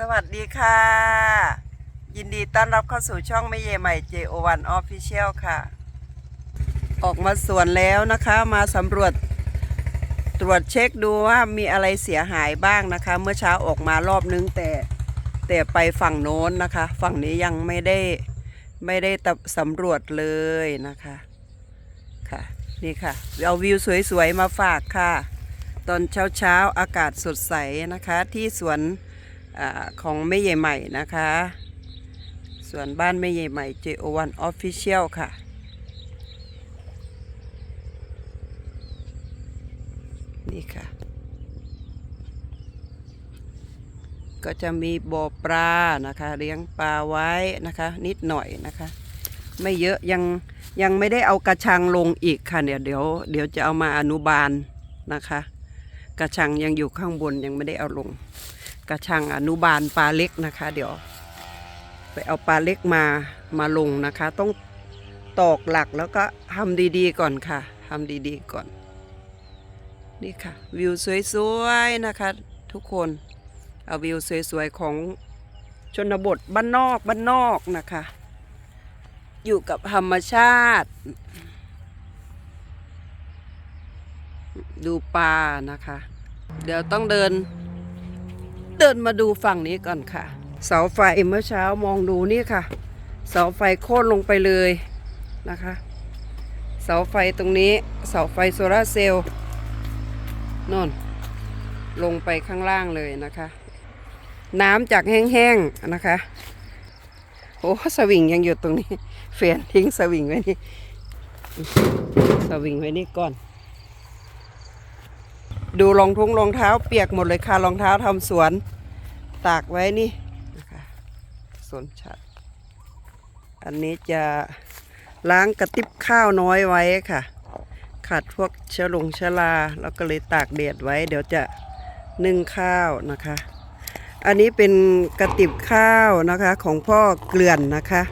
สวัสดีค่ะ ยินดีต้อนรับเข้าสู่ช่องไม่เยใหม่ JO1 Official ค่ะ ออกมาสวนแล้วนะคะมาสำรวจตรวจเช็คดูว่ามีอะไรเสียหายบ้างนะคะ เมื่อเช้าออกมารอบนึงแต่แต่ไปฝั่งโน้นนะคะ ฝั่งนี้ยังไม่ได้ไม่ได้สำรวจเลยนะคะค่ะนี่ค่ะเอาวิวสวยๆมาฝากค่ะ ตอนเช้าๆอากาศสดใสนะคะที่สวน อของแม่ใหญ่ใหม่นะคะ ส่วนบ้านแม่ใหญ่ใหม่ JO1 Official ค่ะนี่ค่ะ ก็จะมีบ่อปลานะคะเลี้ยงปลาไว้นะคะ นิดหน่อยนะคะ ไม่เยอะยังยังไม่ได้เอากระชังลงอีกค่ะเดี๋ยวเดี๋ยวเดี๋ยวจะเอามาอนุบาลนะคะ กระชังยังอยู่ข้างบนยังไม่ได้เอาลง กระชังอนุบาลปลาเล็กนะคะ เดี๋ยว ไปเอาปลาเล็กมามาลงนะคะ ต้องตอกหลักแล้วก็ทำดีๆก่อนค่ะทำดีๆก่อน นี่ค่ะ วิวสวยๆนะคะ ทุกคนเอาวิวสวยๆของชนบทบ้านนอกบ้านนอกนะคะ อยู่กับธรรมชาติ ดูปลานะคะ เดี๋ยวต้องเดิน ดินมาดูฝั่งนี้ก่อนค่ะ เสาไฟเมื่อเช้ามองดูนี่ค่ะ เสาไฟโค่นลงไปเลยนะคะ เสาไฟตรงนี้เสาไฟโซลาเซลล์นนลงไปข้างล่างเลยนะคะ น้ำจากแห้งๆนะคะโอ้สวิงยังอยู่ตรงนี้เฟียนทิ้งสวิงไว้นี่สวิงไว้นี่ก่อน ดูรองทุงรองเท้าเปียกหมดเลยค่ะรองเท้าทำสวน ตากไว้นี่นะคะสนชัด อันนี้จะล้างกระติบข้าวน้อยไว้ค่ะ ขาดพวกเชื้อลงเชื้อราแล้วก็เลยตากแดดไว้ เดี๋ยวจะนึ่งข้าวนะคะ อันนี้เป็นกระติบข้าวนะคะของพ่อเกลื่อนนะคะ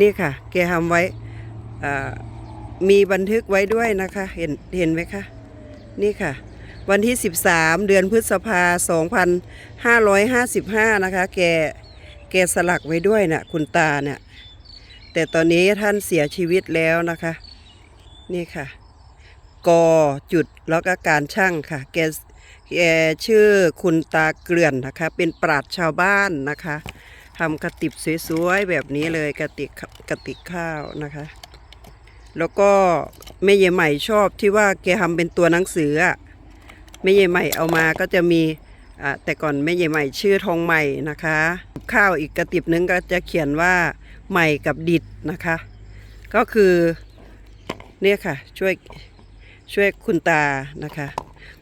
นี่ค่ะแกทำไว้มีบันทึกไว้ด้วยนะคะ เห็นเห็นไหมคะ นี่ค่ะ วันที่ 13 เดือนพฤษภา 2555 นะคะ แกแกสลักไว้ด้วยนะ่ะคุณตาเนี่ยแต่ตอนนี้ท่านเสียชีวิตแล้วนะคะ นี่ค่ะกอจุดแล้วก็การช่างค่ะ แกแกชื่อคุณตาเกลื่อนนะคะ เป็นปราชชาวบ้านนะคะทำกระติบสวยๆแบบนี้เลยกระติกกระติกข้าวนะคะ แล้วก็แม่เยใหม่ชอบที่ว่าแกทำเป็นตัวหนังสืออะ แม่เยใหม่เอามาก็จะมีแต่ก่อนแม่เยใหม่ชื่อทองใหม่นะคะ ข้าวอีกกระติบนึงก็จะเขียนว่าใหม่กับดิดนะคะ ก็คือเนี่ยค่ะช่วยช่วยคุณตานะคะ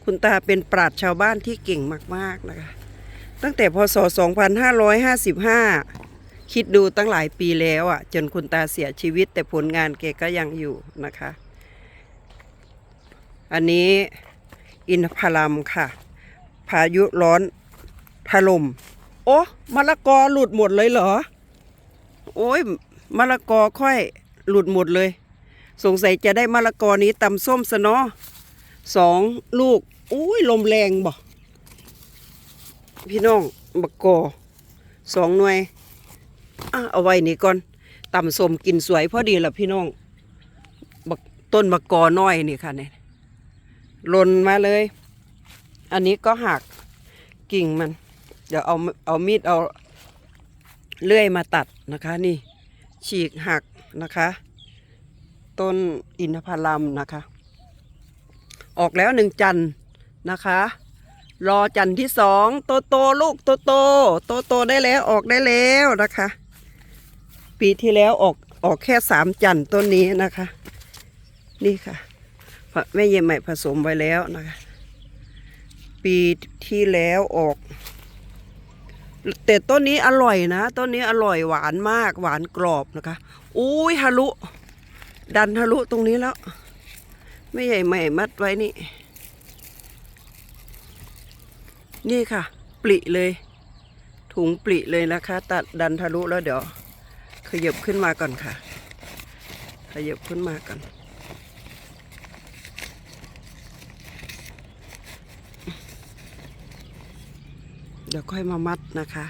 คุณตาเป็นปราชญ์ชาวบ้านที่เก่งมากๆนะคะ ตั้งแต่พศ 2555 คิดดูตั้งหลายปีแล้วอะ จนคุณตาเสียชีวิต แต่ผลงานแกก็ยังอยู่นะคะ อันนี้ อินทผลัมค่ะ พายุร้อนถล่มโอ้มะละกอหลุดหมดเลยเหรอ โอ้ยมะละกอค่อยหลุดหมดเลย สงสัยจะได้มะละกอนี้ตำส้มซะเนาะสองลูกอุ้ยลมแรงบ่พี่น้องบักกอสองหน่วยอเอาไว้นี่ก่อนตำส้มกินสวยพอดีละพี่น้องบักต้นบักกอน้อยนี่ค่ะเนี่ย หล่นมาเลย อันนี้ก็หักกิ่งมัน เดี๋ยวเอาเอามีดเอาเลื่อยมาตัดนะคะนี่ ฉีกหักนะคะ ต้นอินทผลัมนะคะ ออกแล้วหนึ่งจันนะคะ รอจันที่สองโตโตลูกโตโตโตโตได้แล้วออกได้แล้วนะคะ ปีที่แล้วออกออกแค่สามจันต้นนี้นะคะ นี่ค่ะ แม่เยี่ยมใหม่ผสมไว้แล้วนะคะ ปีที่แล้วออก แต่ต้นนี้อร่อยนะต้นนี้อร่อยหวานมากหวานกรอบนะคะอุ้ยทะลุ ดันทะลุตรงนี้แล้วไม่ใหญ่ใหม่มัดไว้นี่ นี่ค่ะ ปลิเลย ถุงปลิเลยนะคะ ตัดดันทะลุแล้วเดี๋ยวขยับขึ้นมาก่อนค่ะ ขยับขึ้นมาก่อน เดี๋ยวค่อยมามัดนะคะ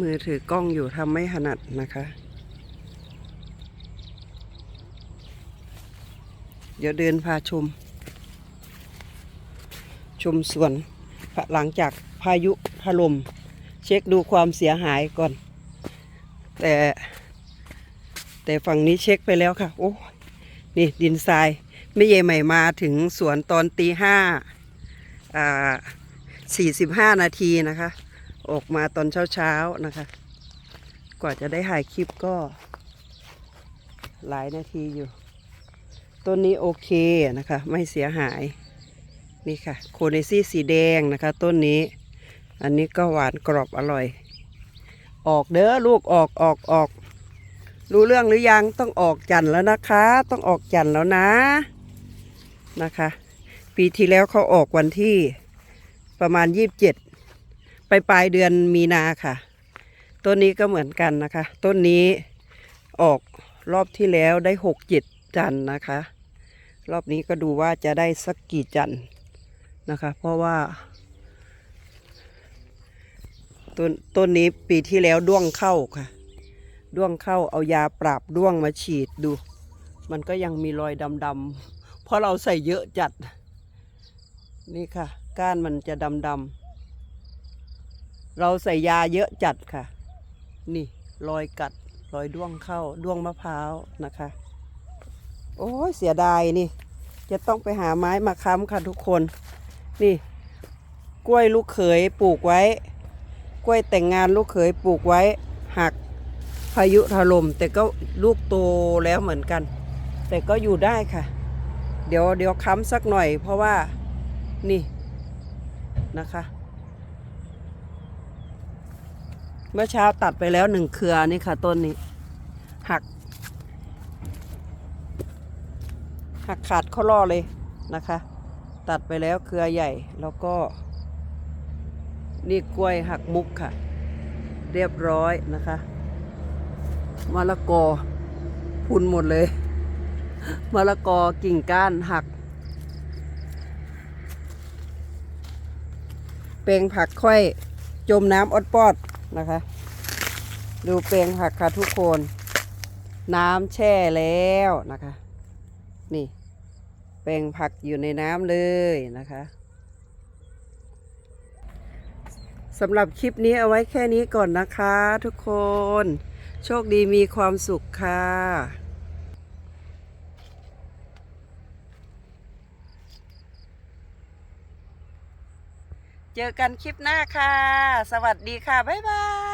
มือถือกล้องอยู่ทำไม่ถนัดนะคะ เดี๋ยวเดินพาชม ชมสวนหลังจากพายุถล่มเช็คดูความเสียหายก่อน แต่ แต่ฝั่งนี้เช็คไปแล้วค่ะ โอ้นี่ดินทรายไม่เยใหม่มาถึงสวนตอนตีห้าอ่า สี่สิบห้านาทีนะคะ ออกมาตอนเช้าๆนะคะ กว่าจะได้ถ่ายคลิปก็ หลายนาทีอยู่ ต้นนี้โอเคนะคะ ไม่เสียหาย นี่ค่ะ โคเนซี่สีแดงนะคะ ต้นนี้ อันนี้ก็หวานกรอบอร่อย ออกเด้อลูกออกออกออก รู้เรื่องหรือยังต้องออกจันแล้วนะคะ ต้องออกจันแล้วนะนะคะ ปีที่แล้วเขาออกวันที่ ประมาณยี่บเจ็ดไปปลายเดือนมีนาค่ะ ต้นนี้ก็เหมือนกันนะคะ ต้นนี้ออกรอบที่แล้วได้หกเจ็ดจันนะคะ รอบนี้ก็ดูว่าจะได้สักกี่จันนะคะ เพราะว่าต้นต้นนี้ปีที่แล้วด้วงเข้าค่ะ ด้วงเข้าเอายาปราบด้วงมาฉีดดู มันก็ยังมีรอยดำๆเพราะเราใส่เยอะจัด นี่ค่ะ ก้านมันจะดำๆเราใส่ยาเยอะจัดค่ะ นี่รอยกัดรอยด้วงเข้าด้วงมะพร้าวนะคะ โอ้ยเสียดายนี่ จะต้องไปหาไม้มาค้ำค่ะทุกคน นี่ กล้วยลูกเขยปลูกไว้ กล้วยแต่งงานลูกเขยปลูกไว้หักพายุถล่มแต่ก็ลูกโตแล้วเหมือนกัน แต่ก็อยู่ได้ค่ะ เดี๋ยวเดี๋ยวค้ำสักหน่อยเพราะว่านี่ นะคะ เมื่อเช้าตัดไปแล้วหนึ่งเครือนี่ค่ะต้นนี้ หัก หักขาดข้อล่อเลยนะคะ ตัดไปแล้วเครือใหญ่แล้วก็ นี่กล้วยหักมุกค่ะ เรียบร้อยนะคะมะละกอพุนหมดเลยมะละกอกิ่งก้านหัก เปลงผักค่อยจมน้ำอดปอดนะคะ ดูเปลงผักค่ะทุกคน น้ำแช่แล้วนะคะ นี่ แปลงผักอยู่ในน้ำเลยนะคะสำหรับคลิปนี้เอาไว้แค่นี้ก่อนนะคะ ทุกคน โชคดีมีความสุขค่ะ เจอกันคลิปหน้าค่ะ สวัสดีค่ะ บ๊ายบาย